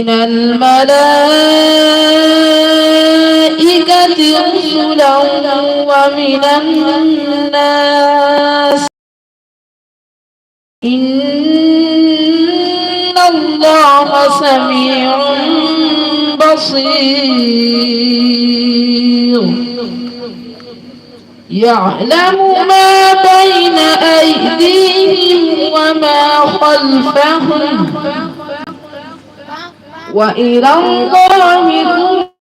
من الملائكة رسلا ومن الناس. إن الله سميع بصير. يعلم ما بين أيديهم وما خلفهم. وإلى الله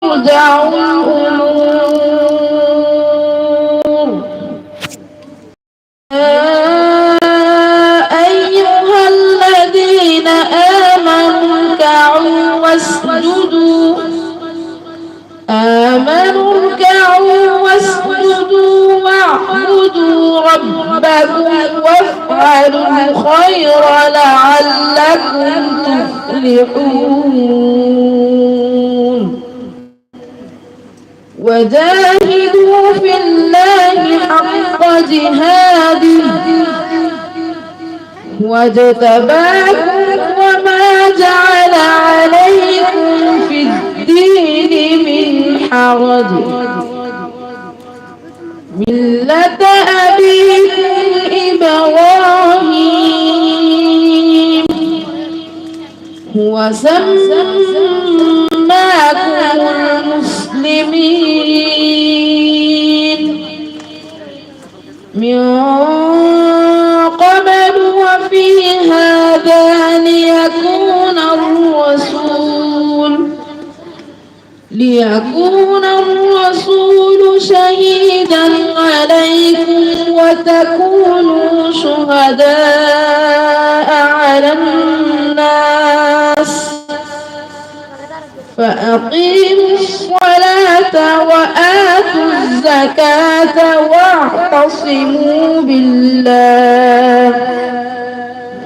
ترجع الأمور. يا أيها الذين آمنوا اركعوا واسجدوا. آمنوا اركعوا واسجدوا واعبدوا ربكم وافعلوا الخير لعلكم تفلحون وجاهدوا في الله حق جهاده. واجتباكم وما جعل عليكم في الدين من حرج. ملة أبيكم إبراهيم هو سماكم المسلمين. من قبل وفي هذا ليكون الرسول. ليكون الرسول شهيدا عليكم وتكونوا شهداء على الناس فأقيموا الصلاة وآتوا الزكاة واعتصموا بالله.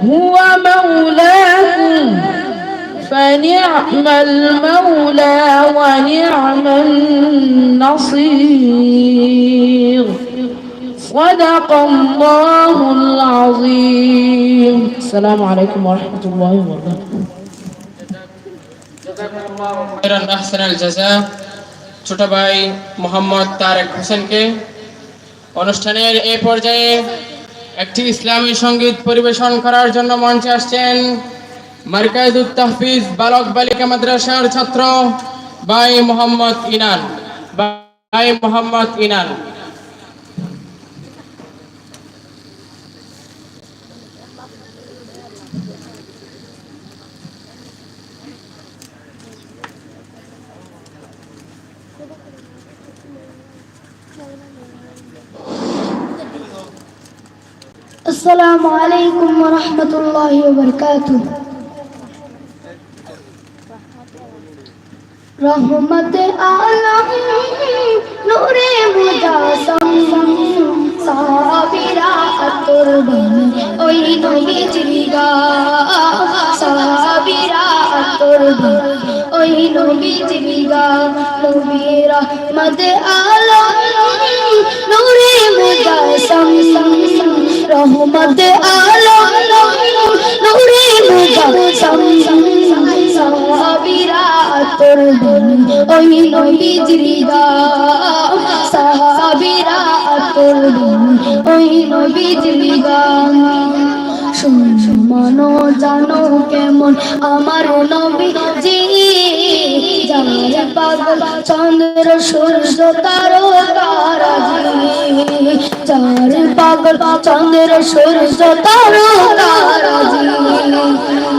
هو مولاكم فنعم المولى ونعم النصير. صدق الله العظيم. السلام عليكم ورحمة الله وبركاته. ছোট ভাই মোহাম্মদ তারেক হোসেনকে। অনুষ্ঠানের এই পর্যায়ে একটি ইসলামী সংগীত পরিবেশন করার জন্য মঞ্চে আসছেন মার্কাজুত তাহফিজ বালক বালিকা মাদ্রাসার ছাত্র ভাই মোহাম্মদ ইনান। ভাই মোহাম্মদ ইনান। السلام عليكم ورحمة الله وبركاته রহমত আলম নূরে মুজাসম সাহাবিরা আতর বন ওই নবী জিগা সাহাবিরা আতর বন ওই নবী জিগা নবী রহমত আলম রহমত আলম নূরে মুজাসম সাহাবিরা আতর ওই নবী জিগা সাহাবিরা আতর বন ওই নবী জিগা মানো জানো কেমন আমার নবী জি যার পাগল চন্দ্র সূর্য তারো যার পাগল চন্দ্র সূর্য তারা তারা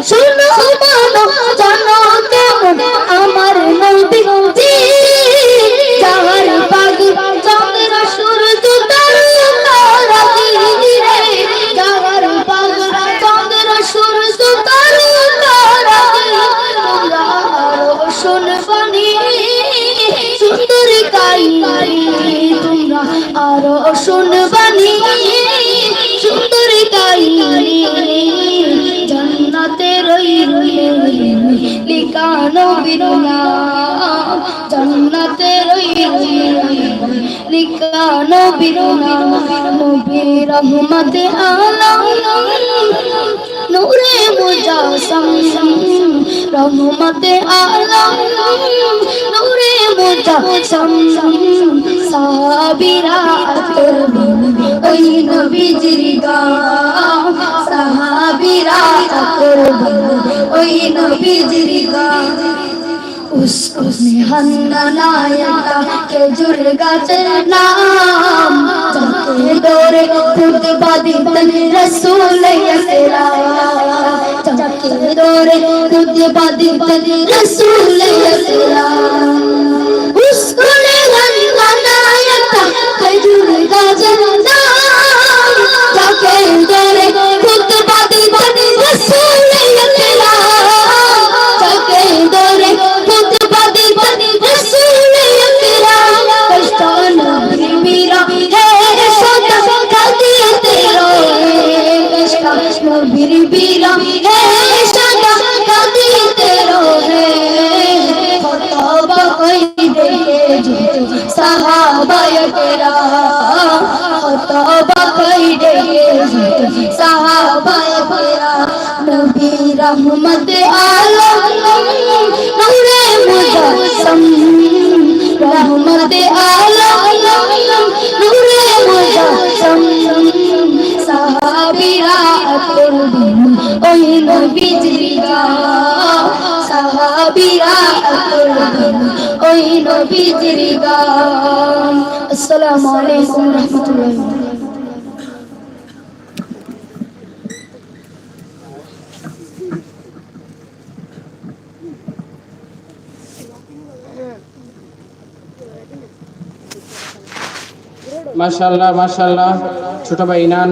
শুনো মানো জানো জান্নাতে রই লিখানো জান্নাতে রই লিখানো বিনা নবী রহমতে আলম। নূরে মুজাসম। রহমতে আলম। নূরে মুজাসম। সাহাবীরা করবেন ওই নবীজির গান। করবেন ওই নবীজির গান उसको हन्ना नायका के जुर गाजर नाम जाके दौरे खुद बादी तन रसूल यकरा जाके दौरे खुद बादी तन रसूल সাহাবায় কেরা তবা কইরে সাহাবায় কেরা নবী রহমত আ নবীজির গান। আসসালামু আলাইকুম মাশাআল্লাহ মাশাআল্লাহ। ছোট ভাই ইনান।